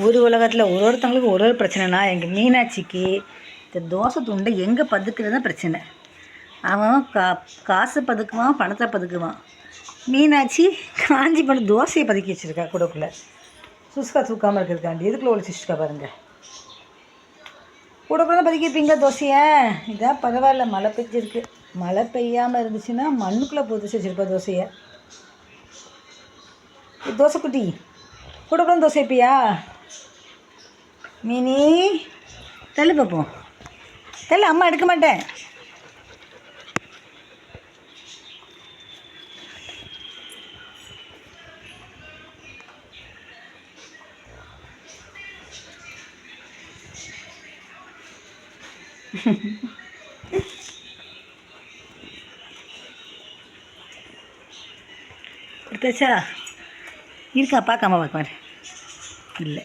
ஒரு உலகத்தில் ஒரு ஒருத்தவங்களுக்கு ஒரு ஒரு பிரச்சனைனா எங்கள் மீனாட்சிக்கு இந்த தோசை துண்டை எங்கே பதுக்குறது தான் பிரச்சனை. அவன் கா காசு பதுக்குவான் பணத்தை பதுக்குவான். மீனாட்சி காஞ்சி பண்ண தோசையை பதுக்கி வச்சுருக்கா கூடக்குள்ளே. சுஸ்கா தூக்காமல் இருக்கிறதுக்காண்டி. எதுக்குள்ள ஒழிச்சிருக்கா பாருங்க. கூடக்குள்ளே தான் பதுக்கி வைப்பீங்க தோசையை. இதான் பரவாயில்ல மழை பெஞ்சிருக்கு. மழை பெய்யாமல் இருந்துச்சுன்னா மண்ணுக்குள்ளே புதுச்சு வச்சுருப்பா தோசையை. தோசைக்குட்டி தோசை குட்டி கூட கூட தோசை வைப்பியா? மினி தள்ளு பார்ப்போம் தள்ளு அம்மா எடுக்க மாட்டேன். கொடுத்தாச்சா இருக்கா? பார்க்காம பார்க்க இல்லை.